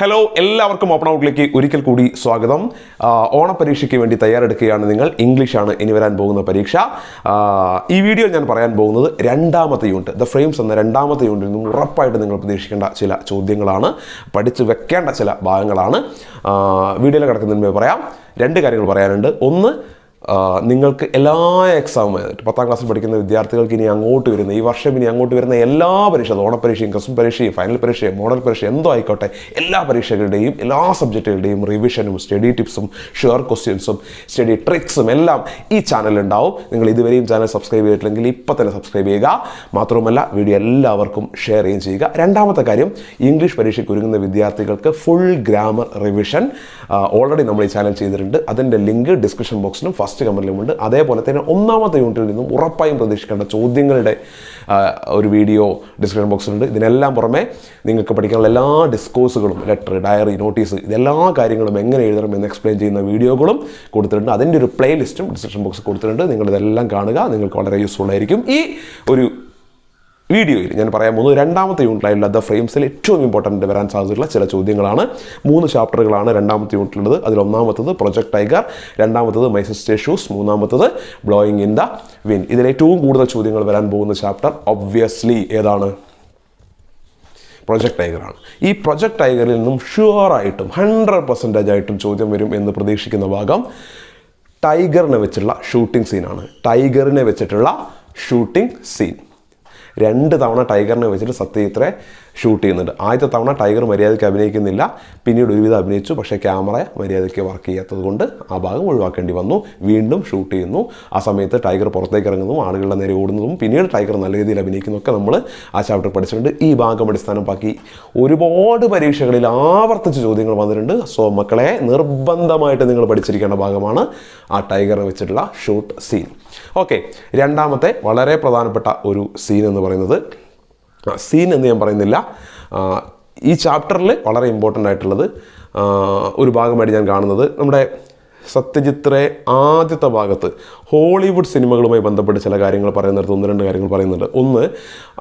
Hello എല്ലാവർക്കും open ഔട്ടിലേക്ക് ഒരിക്കൽ കൂടി സ്വാഗതം. ഓണ ഓണപരീക്ഷയ്ക്ക് വേണ്ടി തയ്യാറെടുക്കുകയാണ് നിങ്ങൾ. ഇംഗ്ലീഷാണ് ഇനി വരാൻ പോകുന്ന പരീക്ഷ. ഈ വീഡിയോയിൽ ഞാൻ പറയാൻ പോകുന്നത് രണ്ടാമത്തെ യൂണിറ്റ് ദ ഫ്രെയിംസ് എന്ന രണ്ടാമത്തെ യൂണിറ്റിൽ നിന്നും ഉറപ്പായിട്ട് നിങ്ങൾ പ്രതീക്ഷിക്കേണ്ട ചില ചോദ്യങ്ങളാണ്. പഠിച്ചു വെക്കേണ്ട ചില ഭാഗങ്ങളാണ്. വീഡിയോയിൽ കിടക്കുന്നതിന് പറയാം. രണ്ട് കാര്യങ്ങൾ പറയാനുണ്ട്. ഒന്ന് നിങ്ങൾക്ക് എല്ലാ എക്സാമും പത്താം ക്ലാസ്സിൽ പഠിക്കുന്ന വിദ്യാർത്ഥികൾക്ക് ഇനി അങ്ങോട്ട് വരുന്ന ഈ വർഷം ഇനി അങ്ങോട്ട് വരുന്ന എല്ലാ പരീക്ഷ അത് ഓണപരീക്ഷയും ക്രിസ്മസ് പരീക്ഷയും ഫൈനൽ പരീക്ഷയും മോഡൽ പരീക്ഷ എന്തോ ആയിക്കോട്ടെ എല്ലാ പരീക്ഷകളുടെയും എല്ലാ സബ്ജക്റ്റുകളുടെയും റിവിഷനും സ്റ്റഡി ടിപ്സും ഷുവർ ക്വസ്റ്റ്യൻസും സ്റ്റഡി ട്രിക്സും എല്ലാം ഈ ചാനലുണ്ടാവും നിങ്ങൾ ഇതുവരെയും ചാനൽ സബ്സ്ക്രൈബ് ചെയ്തിട്ടില്ലെങ്കിൽ ഇപ്പം തന്നെ സബ്സ്ക്രൈബ് ചെയ്യുക. മാത്രവുമല്ല വീഡിയോ എല്ലാവർക്കും ഷെയർ ചെയ്യുകയും ചെയ്യുക. രണ്ടാമത്തെ കാര്യം ഇംഗ്ലീഷ് പരീക്ഷയ്ക്ക് ഒരുങ്ങുന്ന വിദ്യാർത്ഥികൾക്ക് ഫുൾ ഗ്രാമർ റിവിഷൻ ഓൾറെഡി നമ്മൾ ഈ ചാനൽ ചെയ്തിട്ടുണ്ട്. അതിന്റെ ലിങ്ക് ഡിസ്ക്രിപ്ഷൻ ബോക്സിലും ഫസ്റ്റ് കമന്റിലുമുണ്ട് അതേപോലെ തന്നെ ഒന്നാമത്തെ യൂണിറ്റിൽ നിന്നും ഉറപ്പായും പ്രതീക്ഷിക്കേണ്ട ചോദ്യങ്ങളുടെ ഒരു വീഡിയോ ഡിസ്ക്രിപ്ഷൻ ബോക്സിലുണ്ട് ഇതിനെല്ലാം പുറമെ നിങ്ങൾക്ക് പഠിക്കാനുള്ള എല്ലാ ഡിസ്കോഴ്സുകളും ലെറ്റർ ഡയറി നോട്ടീസ് ഇതെല്ലാ കാര്യങ്ങളും എങ്ങനെ എഴുതണം എന്ന് എക്സ്പ്ലെയിൻ ചെയ്യുന്ന വീഡിയോകളും കൊടുത്തിട്ടുണ്ട്. അതിന്റെ ഒരു പ്ലേലിസ്റ്റും ഡിസ്ക്രിപ്ഷൻ ബോക്സ് കൊടുത്തിട്ടുണ്ട്. നിങ്ങളിതെല്ലാം കാണുക. നിങ്ങൾക്ക് വളരെ യൂസ്ഫുൾ ആയിരിക്കും. ഈ ഒരു വീഡിയോയിൽ ഞാൻ പറയാൻ പോകുന്നത് രണ്ടാമത്തെ യൂണിറ്റിലായുള്ള ദ ഫ്രെയിംസിൽ ഏറ്റവും ഇമ്പോർട്ടന്റ് വരാൻ സാധ്യതയുള്ള ചില ചോദ്യങ്ങളാണ്. മൂന്ന് ചാപ്റ്ററുകളാണ് രണ്ടാമത്തെ യൂണിറ്റിലുള്ളത് അതിൽ ഒന്നാമത്തത് പ്രൊജക്ട് ടൈഗർ രണ്ടാമത്തത് മൈ സിസ്റ്റർ ഷൂസ് മൂന്നാമത്തത് ബ്ലോയിങ് ഇൻ ദ വിൻ ഇതിൽ ഏറ്റവും കൂടുതൽ ചോദ്യങ്ങൾ വരാൻ പോകുന്ന ചാപ്റ്റർ ഒബ്വിയസ്ലി ഏതാണ്? പ്രൊജക്ട് ടൈഗറാണ് ഈ പ്രൊജക്ട് ടൈഗറിൽ നിന്നും ഷുവറായിട്ടും ഹൺഡ്രഡ് പെർസെന്റേജ് ആയിട്ടും ചോദ്യം വരും എന്ന് പ്രതീക്ഷിക്കുന്ന ഭാഗം ടൈഗറിനെ വെച്ചുള്ള ഷൂട്ടിംഗ് സീനാണ് ടൈഗറിനെ വെച്ചിട്ടുള്ള ഷൂട്ടിംഗ് സീൻ രണ്ട് തവണ ടൈഗറിനെ വെച്ചിട്ട് സത്യജിത്രെ ഷൂട്ട് ചെയ്യുന്നുണ്ട്. ആദ്യത്തെ തവണ ടൈഗർ മര്യാദയ്ക്ക് അഭിനയിക്കുന്നില്ല. പിന്നീട് ഒരുവിധം അഭിനയിച്ചു. പക്ഷേ ക്യാമറ മര്യാദയ്ക്ക് വർക്ക് ചെയ്യാത്തത് കൊണ്ട് ആ ഭാഗം ഒഴിവാക്കേണ്ടി വന്നു. വീണ്ടും ഷൂട്ട് ചെയ്യുന്നു. ആ സമയത്ത് ടൈഗർ പുറത്തേക്ക് ഇറങ്ങുന്നതും ആളുകളുടെ നേരെ ഓടുന്നതും പിന്നീട് ടൈഗർ നല്ല രീതിയിൽ അഭിനയിക്കുന്നതൊക്കെ നമ്മൾ ആ ചാപ്റ്റർ പഠിച്ചിട്ടുണ്ട്. ഈ ഭാഗം അടിസ്ഥാനമാക്കി ഒരുപാട് പരീക്ഷകളിൽ ആവർത്തിച്ച് ചോദ്യങ്ങൾ വന്നിട്ടുണ്ട്. സോ മക്കളെ നിർബന്ധമായിട്ട് നിങ്ങൾ പഠിച്ചിരിക്കേണ്ട ഭാഗമാണ് ആ ടൈഗർ വെച്ചിട്ടുള്ള ഷൂട്ട് സീൻ ഓക്കെ രണ്ടാമത്തെ വളരെ പ്രധാനപ്പെട്ട ഒരു സീൻ എന്ന് പറയുന്നത് സീൻ എന്ന് ഞാൻ പറയുന്നില്ല. ഈ ചാപ്റ്ററിൽ വളരെ ഇമ്പോർട്ടന്റ് ആയിട്ടുള്ളത് ഒരു ഭാഗമായിട്ട് ഞാൻ കാണുന്നത് നമ്മുടെ സത്യജിത്രേ ആദ്യത്തെ ഭാഗത്ത് ഹോളിവുഡ് സിനിമകളുമായി ബന്ധപ്പെട്ട് ചില കാര്യങ്ങൾ പറയുന്നിടത്ത് ഒന്ന് രണ്ട് കാര്യങ്ങൾ പറയുന്നുണ്ട്. ഒന്ന്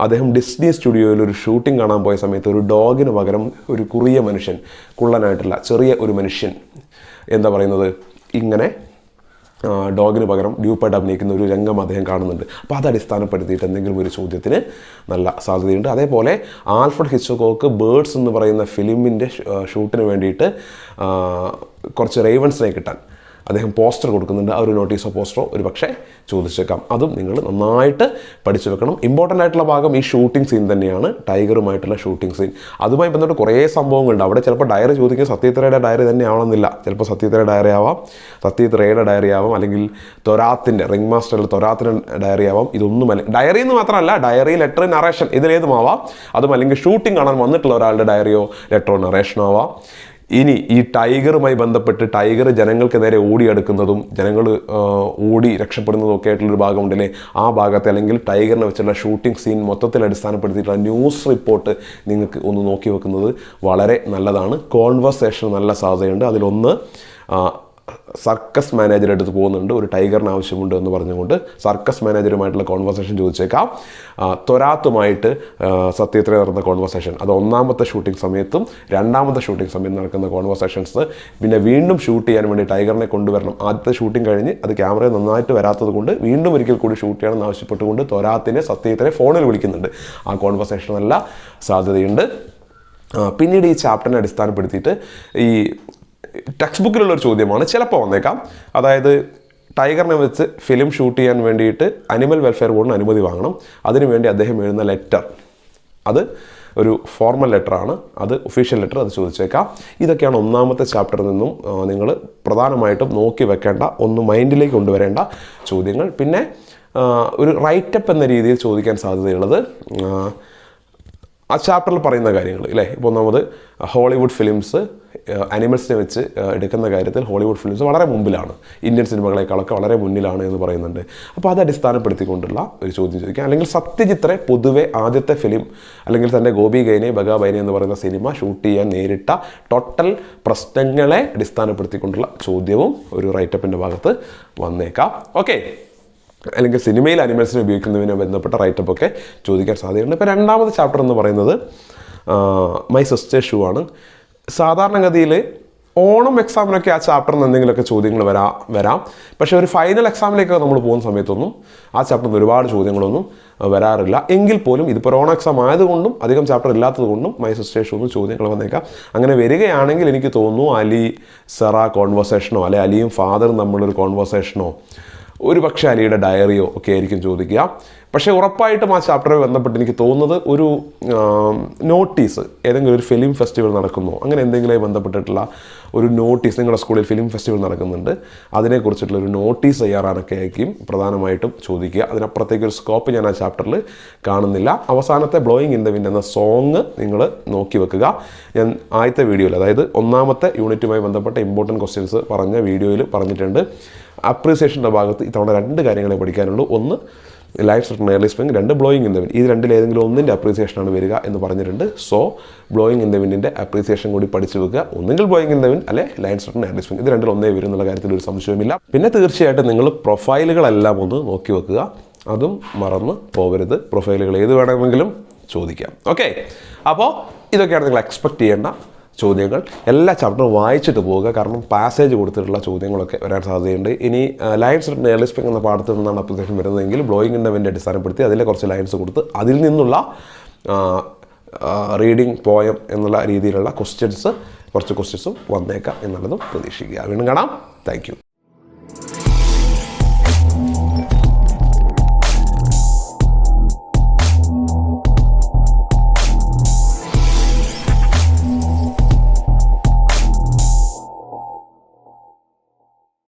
അദ്ദേഹം ഡിസ്നി സ്റ്റുഡിയോയിൽ ഒരു ഷൂട്ടിംഗ് കാണാൻ പോയ സമയത്ത് ഒരു ഡോഗിന് പകരം ഒരു കുറിയ മനുഷ്യൻ കുള്ളനായിട്ടുള്ള ചെറിയ ഒരു മനുഷ്യൻ എന്താ പറയുന്നത്? ഇങ്ങനെ ഡോഗിന് പകരം ഡ്യൂപ്പായിട്ട് അഭിനയിക്കുന്ന ഒരു രംഗം അദ്ദേഹം കാണുന്നുണ്ട്. അപ്പോൾ അത് അടിസ്ഥാനപ്പെടുത്തിയിട്ട് എന്തെങ്കിലും ഒരു ചോദ്യത്തിന് നല്ല സാധ്യതയുണ്ട്. അതേപോലെ ആൽഫ്രഡ് ഹിച്ചോക്കോക്ക് ബേഡ്സ് എന്ന് പറയുന്ന ഫിലിമിന്റെ ഷൂട്ടിന് വേണ്ടിയിട്ട് കുറച്ച് റേവൻസിനെ കിട്ടാൻ. അദ്ദേഹം പോസ്റ്റർ കൊടുക്കുന്നുണ്ട്. ആ ഒരു നോട്ടീസോ പോസ്റ്ററോ ഒരു പക്ഷേ ചോദിച്ചേക്കാം. അതും നിങ്ങൾ നന്നായിട്ട് പഠിച്ചു വെക്കണം. ഇമ്പോർട്ടന്റ് ആയിട്ടുള്ള ഭാഗം ഈ ഷൂട്ടിംഗ് സീൻ തന്നെയാണ്. ടൈഗറുമായിട്ടുള്ള ഷൂട്ടിംഗ് സീൻ അതുമായി ബന്ധപ്പെട്ട് കുറേ സംഭവങ്ങളുണ്ട്. അവിടെ ചിലപ്പോൾ ഡയറി ചോദിക്കുക സത്യത്രയുടെ ഡയറി തന്നെ ആവണമെന്നില്ല. ചിലപ്പോൾ സത്യത്രയുടെ ഡയറി ആവാം. സത്യത്രയുടെ ഡയറി ആവാം. അല്ലെങ്കിൽ തൊരാത്തിന്റെ റിംഗ് മാസ്റ്ററിൽ തൊരാത്തിന്റെ ഡയറി ആവാം. ഇതൊന്നുമല്ല ഡയറി എന്ന് മാത്രമല്ല ഡയറി ലെറ്റർ നറേഷൻ ഇതിലേതുമാവാം. അതും അല്ലെങ്കിൽ ഷൂട്ടിംഗ് കാണാൻ വന്നിട്ടുള്ള ഒരാളുടെ ഡയറിയോ ലെറ്ററോ നറേഷനോ ആവാം. ഇനി ഈ ടൈഗറുമായി ബന്ധപ്പെട്ട് ടൈഗർ ജനങ്ങൾക്ക് നേരെ ഓടിയെടുക്കുന്നതും ജനങ്ങൾ ഓടി രക്ഷപ്പെടുന്നതും ഒക്കെ ആയിട്ടുള്ളൊരു ഭാഗമുണ്ടല്ലേ? ആ ഭാഗത്തെ അല്ലെങ്കിൽ ടൈഗറിനെ വെച്ചുള്ള ഷൂട്ടിംഗ് സീൻ മൊത്തത്തിൽ അടിസ്ഥാനപ്പെടുത്തിയിട്ടുള്ള ന്യൂസ് റിപ്പോർട്ട് നിങ്ങൾക്ക് ഒന്ന് നോക്കി വെക്കുന്നത് വളരെ നല്ലതാണ്. കോൺവെർസേഷൻ നല്ല സാധ്യതയുണ്ട്. അതിലൊന്ന് സർക്കസ് മാനേജറെ അടുത്ത് പോകുന്നുണ്ട്. ഒരു ടൈഗറിന് ആവശ്യമുണ്ട് എന്ന് പറഞ്ഞുകൊണ്ട് സർക്കസ് മാനേജറുമായിട്ടുള്ള കോൺവെർസേഷൻ ചോദിച്ചേക്കാം. തൊരാത്തുമായിട്ട് സത്യത്തിൽ നടന്ന കോൺവെർസേഷൻ അത് ഒന്നാമത്തെ ഷൂട്ടിംഗ് സമയത്തും രണ്ടാമത്തെ ഷൂട്ടിംഗ് സമയത്ത് നടക്കുന്ന കോൺവെർസേഷൻസ് പിന്നെ വീണ്ടും ഷൂട്ട് ചെയ്യാൻ വേണ്ടി ടൈഗറിനെ കൊണ്ടുവരണം. ആദ്യത്തെ ഷൂട്ടിംഗ് കഴിഞ്ഞ് അത് ക്യാമറ നന്നായിട്ട് വരാത്തത് കൊണ്ട് വീണ്ടും ഒരിക്കൽ കൂടി ഷൂട്ട് ചെയ്യണമെന്ന് ആവശ്യപ്പെട്ടുകൊണ്ട് ത്വരാത്തിനെ സത്യത്തിനെ ഫോണിൽ വിളിക്കുന്നുണ്ട്. ആ കോൺവെർസേഷനല്ല സാധ്യതയുണ്ട്. പിന്നീട് ഈ ചാപ്റ്ററിനെ അടിസ്ഥാനപ്പെടുത്തിയിട്ട് ഈ ടെക്സ്റ്റ് ബുക്കിലുള്ള ഒരു ചോദ്യമാണ്. ചിലപ്പോൾ വന്നേക്കാം. അതായത് ടൈഗറിനെ വെച്ച് ഫിലിം ഷൂട്ട് ചെയ്യാൻ വേണ്ടിയിട്ട് അനിമൽ വെൽഫെയർ ബോർഡിന് അനുമതി വാങ്ങണം. അതിനുവേണ്ടി അദ്ദേഹം എഴുതുന്ന ലെറ്റർ. അത് ഒരു ഫോർമൽ ലെറ്ററാണ്. അത് ഒഫീഷ്യൽ ലെറ്റർ അത് ചോദിച്ചേക്കാം. ഇതൊക്കെയാണ് ഒന്നാമത്തെ ചാപ്റ്ററിൽ നിന്നും നിങ്ങൾ പ്രധാനമായിട്ടും നോക്കി വെക്കേണ്ട ഒന്ന് മൈൻഡിലേക്ക് കൊണ്ടുവരേണ്ട ചോദ്യങ്ങൾ. പിന്നെ ഒരു റൈറ്റപ്പ് എന്ന രീതിയിൽ ചോദിക്കാൻ സാധ്യതയുള്ളത് ആ, ചാപ്റ്ററിൽ പറയുന്ന കാര്യങ്ങൾ അല്ലേ ഇപ്പോൾ ഒന്നാമത് ഹോളിവുഡ് ഫിലിംസ് അനിമൽസിനെ വെച്ച് എടുക്കുന്ന കാര്യത്തിൽ ഹോളിവുഡ് ഫിലിംസ് വളരെ മുമ്പിലാണ്. ഇന്ത്യൻ സിനിമകളെക്കാളൊക്കെ വളരെ മുന്നിലാണ് എന്ന് പറയുന്നുണ്ട്. അപ്പോൾ അത് അടിസ്ഥാനപ്പെടുത്തിക്കൊണ്ടുള്ള ഒരു ചോദ്യം ചോദിക്കാം. അല്ലെങ്കിൽ സത്യജിത്രെ പൊതുവെ ആദ്യത്തെ ഫിലിം അല്ലെങ്കിൽ തന്റെ ഗോപി ഗൈനെ ബഗാബൈനെ എന്ന് പറയുന്ന സിനിമ ഷൂട്ട് ചെയ്യാൻ നേരിട്ട ടോട്ടൽ പ്രശ്നങ്ങളെ അടിസ്ഥാനപ്പെടുത്തിക്കൊണ്ടുള്ള ചോദ്യവും ഒരു റൈറ്റപ്പിന്റെ ഭാഗത്ത് വന്നേക്കാം. ഓക്കെ. അല്ലെങ്കിൽ സിനിമയിൽ അനിമൽസിനെ ഉപയോഗിക്കുന്നതിനെ ബന്ധപ്പെട്ട റൈറ്റപ്പ് ഒക്കെ ചോദിക്കാൻ സാധ്യതയുണ്ട്. ഇപ്പോൾ രണ്ടാമത്തെ ചാപ്റ്റർ എന്ന് പറയുന്നത് മൈ സിസ്റ്റർ ഷൂ ആണ്. സാധാരണഗതിയിൽ ഓണം എക്സാമിനൊക്കെ ആ ചാപ്റ്ററിൽ നിന്ന് എന്തെങ്കിലുമൊക്കെ ചോദ്യങ്ങൾ വരാ വരാം. പക്ഷേ ഒരു ഫൈനൽ എക്സാമിലേക്കൊക്കെ നമ്മൾ പോകുന്ന സമയത്തൊന്നും ആ ചാപ്റ്ററിൽ നിന്ന് ഒരുപാട് ചോദ്യങ്ങളൊന്നും വരാറില്ല. എങ്കിൽ പോലും ഇതിപ്പോൾ ഓണം എക്സാം ആയതുകൊണ്ടും അധികം ചാപ്റ്റർ ഇല്ലാത്തത് കൊണ്ടും മൈ സിസ്റ്റേഷൻ ഒന്നും ചോദ്യങ്ങൾ വന്നേക്കാം. അങ്ങനെ വരികയാണെങ്കിൽ എനിക്ക് തോന്നുന്നു അലി സെറ കോൺവെർസേഷനോ അല്ലെ അലിയും ഫാദറും തമ്മിലൊരു കോൺവെർസേഷനോ ഒരു പക്ഷേ അലിയുടെ ഡയറിയോ ഒക്കെ ആയിരിക്കും ചോദിക്കുക. പക്ഷേ ഉറപ്പായിട്ടും ആ ചാപ്റ്ററുമായി ബന്ധപ്പെട്ട് എനിക്ക് തോന്നുന്നത് ഒരു നോട്ടീസ് ഏതെങ്കിലും ഒരു ഫിലിം ഫെസ്റ്റിവൽ നടക്കുന്നു അങ്ങനെ എന്തെങ്കിലും ബന്ധപ്പെട്ടിട്ടുള്ള ഒരു നോട്ടീസ് നിങ്ങളുടെ സ്കൂളിൽ ഫിലിം ഫെസ്റ്റിവൽ നടക്കുന്നുണ്ട് അതിനെക്കുറിച്ചിട്ടുള്ള ഒരു നോട്ടീസ് തയ്യാറാനൊക്കെ ആയിരിക്കും പ്രധാനമായിട്ടും ചോദിക്കുക. അതിനപ്പുറത്തേക്ക് ഒരു സ്കോപ്പ് ഞാൻ ആ ചാപ്റ്ററിൽ കാണുന്നില്ല. അവസാനത്തെ ബ്ലോയിങ് ഇൻ ദ വിൻഡ് എന്ന സോങ് നിങ്ങൾ നോക്കി വെക്കുക. ഞാൻ ആദ്യത്തെ വീഡിയോയിൽ അതായത് ഒന്നാമത്തെ യൂണിറ്റുമായി ബന്ധപ്പെട്ട ഇമ്പോർട്ടന്റ് ക്വസ്റ്റ്യൻസ് പറഞ്ഞ വീഡിയോയിൽ പറഞ്ഞിട്ടുണ്ട്. അപ്രീസിയേഷന്റെ ഭാഗത്ത് ഇത്തവണ രണ്ട് കാര്യങ്ങളെ പഠിക്കാനുള്ളൂ. ഒന്ന് ലൈഫ് റിട്ടൺ എയർലി സ്പ്രിങ് രണ്ട് ബ്ലോയിങ് ഇൻ ദ വിൻ ഇത് രണ്ടിൽ ഒന്നിന്റെ അപ്രീസിയേഷനാണ് വരിക എന്ന് പറഞ്ഞിട്ടുണ്ട്. So blowing in the appreciation കൂടി പഠിച്ചു വെക്കുക. ഒന്നെങ്കിൽ ബ്ലോയിങ് ഇൻ ദ വിൻ അല്ലെ ലൈൻ റിട്ടൺ എയർലി സ്പ്രിങ് ഇത് രണ്ടിൽ ഒന്നേ വരും എന്നുള്ള കാര്യത്തിൽ ഒരു സംശയവുമില്ല. പിന്നെ തീർച്ചയായിട്ടും നിങ്ങൾ പ്രൊഫൈലുകളെല്ലാം ഒന്ന് നോക്കി വെക്കുക. അതും മറന്ന് പോകരുത്. പ്രൊഫൈലുകൾ ഏത് വേണമെങ്കിലും ചോദിക്കാം. ഓക്കെ അപ്പോൾ ഇതൊക്കെയാണ് നിങ്ങൾ എക്സ്പെക്റ്റ് ചെയ്യേണ്ട ചോദ്യങ്ങൾ. എല്ലാ ചാപ്റ്ററും വായിച്ചിട്ട് പോവുക. കാരണം പാസേജ് കൊടുത്തിട്ടുള്ള ചോദ്യങ്ങളൊക്കെ വരാൻ സാധ്യതയുണ്ട്. ഇനി എയർലി സ്പ്രിങ് എന്ന പാഠത്തിൽ നിന്നാണ് അപ്ലിക്കേഷൻ വരുന്നതെങ്കിൽ ബ്ലോയിങ് ഇന്റർവെന്റ് അടിസ്ഥാനപ്പെടുത്തി അതിലെ കുറച്ച് ലൈൻസ് കൊടുത്ത് അതിൽ നിന്നുള്ള റീഡിംഗ് പോയം എന്നുള്ള രീതിയിലുള്ള ക്വസ്റ്റ്യൻസ് കുറച്ച് ക്വസ്റ്റ്യൻസും വന്നേക്കാം എന്നുള്ളതും പ്രതീക്ഷിക്കുക. വീണ്ടും കാണാം. താങ്ക്